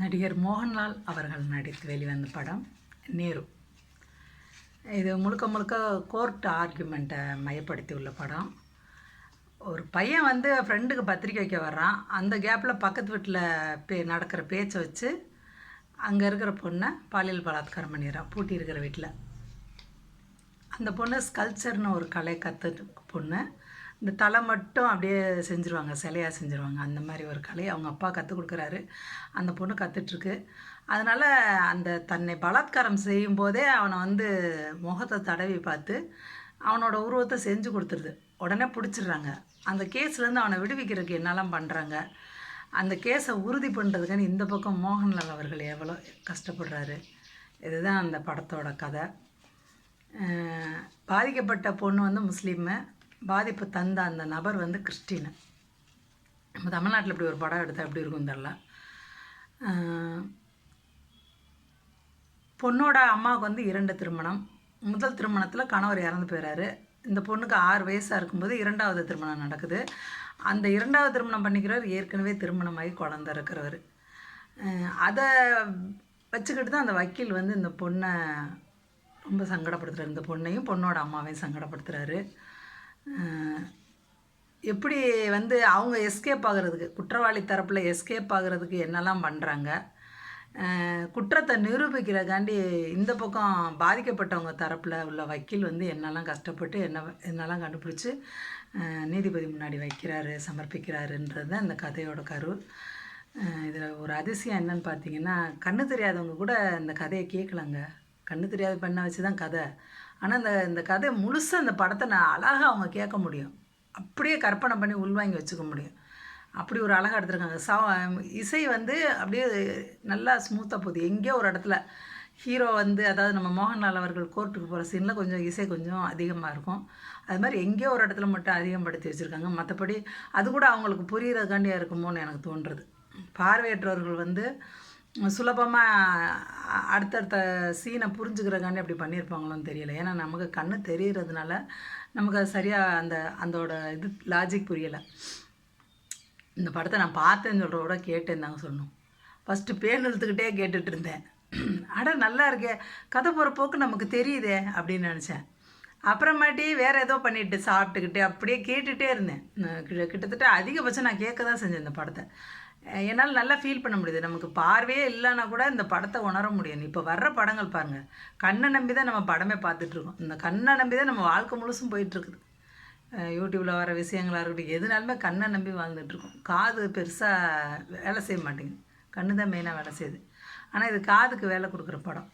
நடிகர் மோகன்லால் அவர்கள் நடித்து வெளிவந்த படம் நேரு. இது முழுக்க முழுக்க கோர்ட் ஆர்குமெண்ட்டை மையப்படுத்தி உள்ள படம். ஒரு பையன் வந்து ஃப்ரெண்டுக்கு பத்திரிக்கை வைக்க வர்றான். அந்த கேப்பில் பக்கத்து வீட்டில் பே நடக்கிற பேச்சை வச்சு அங்கே இருக்கிற பொண்ணை பாலியல் பலாத்காரம் பண்ணிடுறான். பூட்டி இருக்கிற வீட்டில் அந்த பொண்ணு ஸ்கல்ச்சர்னு ஒரு கலை கற்று பொண்ணு. இந்த தலை மட்டும் அப்படியே செஞ்சுருவாங்க சிலையாக செஞ்சுருவாங்க. அந்த மாதிரி ஒரு கலை அவங்க அப்பா கற்றுக் கொடுக்குறாரு. அந்த பொண்ணு கற்றுட்ருக்கு அதனால் அந்த தன்னை பலாத்காரம் செய்யும் போதே அவனை வந்து முகத்தை தடவி பார்த்து அவனோட உருவத்தை செஞ்சு கொடுத்துருது. உடனே பிடிச்சிடுறாங்க. அந்த கேஸ்லேருந்து அவனை விடுவிக்கிறதுக்கு என்னெல்லாம் பண்ணுறாங்க அந்த கேஸை உறுதி பண்ணுறதுக்குன்னு இந்த பக்கம் மோகன்லால் அவர்கள் எவ்வளோ கஷ்டப்படுறாரு. இதுதான் அந்த படத்தோட கதை. பாதிக்கப்பட்ட பொண்ணு வந்து முஸ்லீமு. பாதிப்பு தந்த அந்த நபர் வந்து கிறிஸ்டினு. நம்ம தமிழ்நாட்டில் இப்படி ஒரு படம் எடுத்தால் எப்படி இருக்கும் தெரில பொண்ணோட அம்மாவுக்கு வந்து இரண்டு திருமணம். முதல் திருமணத்தில் கணவர் இறந்து போயிறாரு. இந்த பொண்ணுக்கு ஆறு வயசாக இருக்கும்போது இரண்டாவது திருமணம் நடக்குது. அந்த இரண்டாவது திருமணம் பண்ணிக்கிறவர் ஏற்கனவே திருமணமாகி குழந்த இருக்கிறவர். அதை வச்சுக்கிட்டு தான் அந்த வக்கீல் வந்து இந்த பொண்ணை ரொம்ப சங்கடப்படுத்துகிறார் இந்த பொண்ணையும் பொண்ணோட அம்மாவையும் சங்கடப்படுத்துகிறாரு எப்படி வந்து அவங்க எஸ்கேப் ஆகுறதுக்கு குற்றவாளி தரப்பில் எஸ்கேப் ஆகுறதுக்கு என்னெல்லாம் பண்ணுறாங்க குற்றத்தை நிரூபிக்கிறக்காண்டி இந்த பக்கம் பாதிக்கப்பட்டவங்க தரப்பில் உள்ள வக்கீல் வந்து என்னெல்லாம் கஷ்டப்பட்டு என்ன என்னெல்லாம் கண்டுபிடிச்சி நீதிபதி முன்னாடி வைக்கிறாரு சமர்ப்பிக்கிறாருன்றது தான் இந்த கதையோட கரு. இதில் ஒரு அதிசயம் என்னன்னு பார்த்தீங்கன்னா கண்ணு தெரியாதவங்க கூட இந்த கதையை கேட்கலாங்க கண்ணு தெரியாத பெண்ணை வச்சு தான் கதை. ஆனால் இந்த இந்த கதை முழுசாக இந்த படத்தை நான் அழகாக அவங்க கேட்க முடியும். அப்படியே கற்பனை பண்ணி உள்வாங்கி வச்சுக்க முடியும். அப்படி ஒரு அழகாக எடுத்திருக்காங்க. சா இசை வந்து அப்படியே நல்லா ஸ்மூத்தாக போகுது. எங்கேயோ ஒரு இடத்துல ஹீரோ வந்து அதாவது நம்ம மோகன்லால் அவர்கள் கோர்ட்டுக்கு போகிற சீனில் கொஞ்சம் இசை கொஞ்சம் அதிகமாக இருக்கும். அது மாதிரி எங்கேயோ ஒரு இடத்துல மட்டும் அதிகப்படுத்தி வச்சுருக்காங்க. மற்றபடி அது கூட அவங்களுக்கு புரிகிறதுக்காண்டியாக இருக்குமோன்னு எனக்கு தோன்றுறது. பார்வையற்றவர்கள் வந்து சுலபமாக அடுத்தடுத்த சீனை புரிஞ்சுக்கிறக்காண்டி அப்படி பண்ணியிருப்பாங்களோன்னு தெரியல. ஏன்னா நமக்கு கண்ணு தெரிகிறதுனால நமக்கு அது சரியாக அந்த அதோட இது லாஜிக் புரியலை. இந்த படத்தை நான் பார்த்தேன்னு சொல்கிறத விட கேட்டேன்னு தாங்க சொல்லணும். ஃபஸ்ட்டு பேன் இழுத்துக்கிட்டே கேட்டுட்டு இருந்தேன். அட நல்லா இருக்கே. கதை போகிற போக்கு நமக்கு தெரியுதே அப்படின்னு நினச்சேன். அப்புறமாட்டி வேறு ஏதோ பண்ணிட்டு சாப்பிட்டுக்கிட்டு அப்படியே கேட்டுகிட்டே இருந்தேன். கிட்ட- கிட்டத்தட்ட அதிகபட்சம் நான் கேட்க தான் செஞ்சேன் இந்த படத்தை. என்னால் நல்லா ஃபீல் பண்ண முடியுது. நமக்கு பார்வையே இல்லைன்னா கூட இந்த படத்தை உணர முடியும் இப்போ வர்ற படங்கள் பாருங்கள் கண்ணை நம்பி தான் நம்ம படமே பார்த்துட்ருக்கோம் இந்த கண்ணை நம்பி தான் நம்ம வாழ்க்கை முழுசும் போயிட்டுருக்குது யூடியூப்பில் வர விஷயங்களாக இருக்கட்டும் எதுனாலுமே கண்ணை நம்பி வாழ்ந்துட்டுருக்கோம் காது பெருசாக வேலை செய்ய மாட்டேங்குது. கண்ணு தான் மெயினாக வேலை செய்யுது. ஆனால் இது காதுக்கு வேலை கொடுக்குற படம்.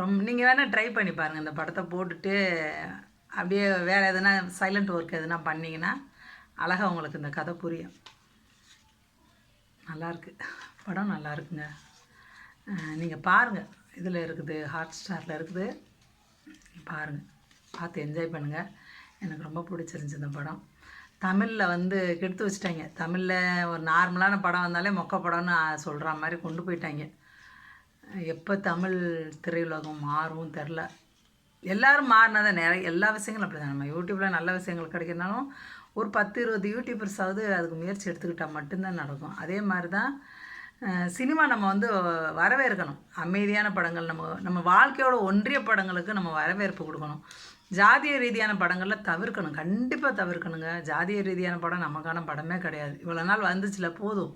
ரொம்ப நீங்கள் வேணால் ட்ரை பண்ணி பாருங்கள் இந்த படத்தை போட்டுட்டு அப்படியே வேறு எதுனா சைலண்ட் ஒர்க் எதுனா பண்ணிங்கன்னா அழகாக உங்களுக்கு இந்த கதை புரியும். நல்லாயிருக்கு. படம் நல்லா இருக்குங்க நீங்கள் பாருங்கள் இதில் இருக்குது ஹாட் ஸ்டாரில் இருக்குது. பாருங்கள் பார்த்து என்ஜாய் பண்ணுங்கள் எனக்கு ரொம்ப பிடிச்சிருந்துச்சி இந்த படம். தமிழில் வந்து கெடுத்து வச்சுட்டாங்க. தமிழில் ஒரு நார்மலான படம் வந்தாலே மொக்க படம்னு சொல்கிற மாதிரி கொண்டு போயிட்டாங்க. எப்போ தமிழ் திரையுலகம் மாறும் தெரில. எல்லாரும் தான் நிறைய எல்லா விஷயங்களும் அப்படி தான் நம்ம யூடியூப்பில் நல்ல விஷயங்கள் கிடைக்கிறனாலும் ஒரு பத்து இருபது யூடியூபர்ஸாவது அதுக்கு முயற்சி எடுத்துக்கிட்டால் மட்டும்தான் நடக்கும். அதே மாதிரி தான் சினிமா நம்ம வந்து வரவேற்கணும். அமைதியான படங்கள் நம்ம நம்ம வாழ்க்கையோட ஒன்றிய படங்களுக்கு நம்ம வரவேற்பு கொடுக்கணும். ஜாதிய ரீதியான படங்களில் தவிர்க்கணும். கண்டிப்பாக தவிர்க்கணுங்க. ஜாதிய ரீதியான படம் நமக்கான படமே கிடையாது. இவ்வளோ நாள் வந்துச்சுல போதும்.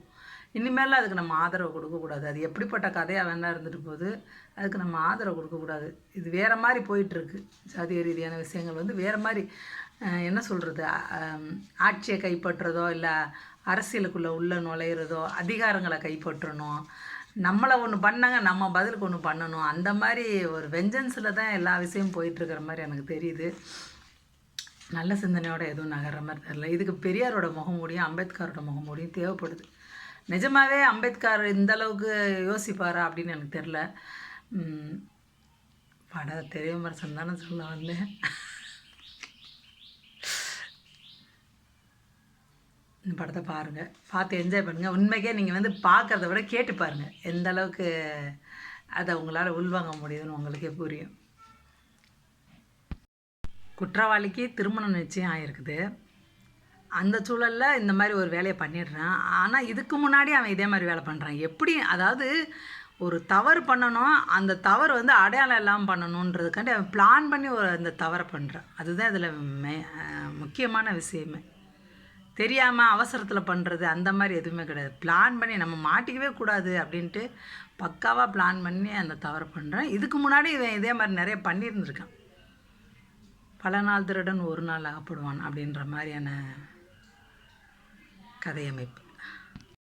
இனிமேல் அதுக்கு நம்ம ஆதரவு கொடுக்கக்கூடாது அது எப்படிப்பட்ட கதையாக வேணால் இருந்துட்டு போகுது. அதுக்கு நம்ம ஆதரவு கொடுக்கக்கூடாது இது வேறு மாதிரி போயிட்டுருக்கு. ஜாதிய ரீதியான விஷயங்கள் வந்து வேறு மாதிரி என்ன சொல்கிறது ஆட்சியை கைப்பற்றுறதோ இல்லை அரசியலுக்குள்ளே உள்ளே நுழையிறதோ அதிகாரங்களை கைப்பற்றணும். நம்மளை ஒன்று பண்ணாங்க நம்ம பதிலுக்கு ஒன்று பண்ணணும். அந்த மாதிரி ஒரு வெஞ்சன்ஸில் தான் எல்லா விஷயமும் போயிட்டுருக்கிற மாதிரி எனக்கு தெரியுது. நல்ல சிந்தனையோட எதுவும் நகர்ற மாதிரி தெரியல. இதுக்கு பெரியாரோட முகமூடியும் அம்பேத்கரோட முகமூடியும் தேவைப்படுது. நிஜமாகவே அம்பேத்கர் இந்த அளவுக்கு யோசிப்பாரா அப்படின்னு எனக்கு தெரில படம் பட தெரிய விமர்சனம் தானே சொல்ல வந்தேன். இந்த படத்தை பாருங்கள் பார்த்து என்ஜாய் பண்ணுங்கள் உண்மைக்கே நீங்கள் வந்து பார்க்குறத விட கேட்டு பாருங்கள் எந்த அளவுக்கு அதை உங்களால் உள்வாங்க முடியுதுன்னு உங்களுக்கே புரியும். குற்றவாளிக்கு திருமணம் நிச்சயம் ஆகிருக்குது அந்த சூழலில் இந்த மாதிரி ஒரு வேலையை பண்ணிடுறான். ஆனால் இதுக்கு முன்னாடி அவன் இதே மாதிரி வேலை பண்ணுறான் எப்படி? அதாவது ஒரு தவறு பண்ணணும் அந்த தவறு வந்து அடையாளம் இல்லாமல் பண்ணணுன்றதுக்காண்டி அவன் பிளான் பண்ணி ஒரு அந்த தவறை பண்ணுறான் அதுதான் இதில் மே முக்கியமான விஷயமே. தெரியாமல் அவசரத்தில் பண்ணுறது அந்த மாதிரி எதுவுமே கிடையாது. பிளான் பண்ணி நம்ம மாட்டிக்கவே கூடாது அப்படின்ட்டு பக்காவாக பிளான் பண்ணி அந்த தவறை பண்ணுறேன் இதுக்கு முன்னாடி இவன் இதே மாதிரி நிறைய பண்ணியிருந்திருக்கான். பல நாள் திருடன் ஒரு நாள் அகப்படுவான் அப்படின்ற மாதிரியான கதை அமைப்பு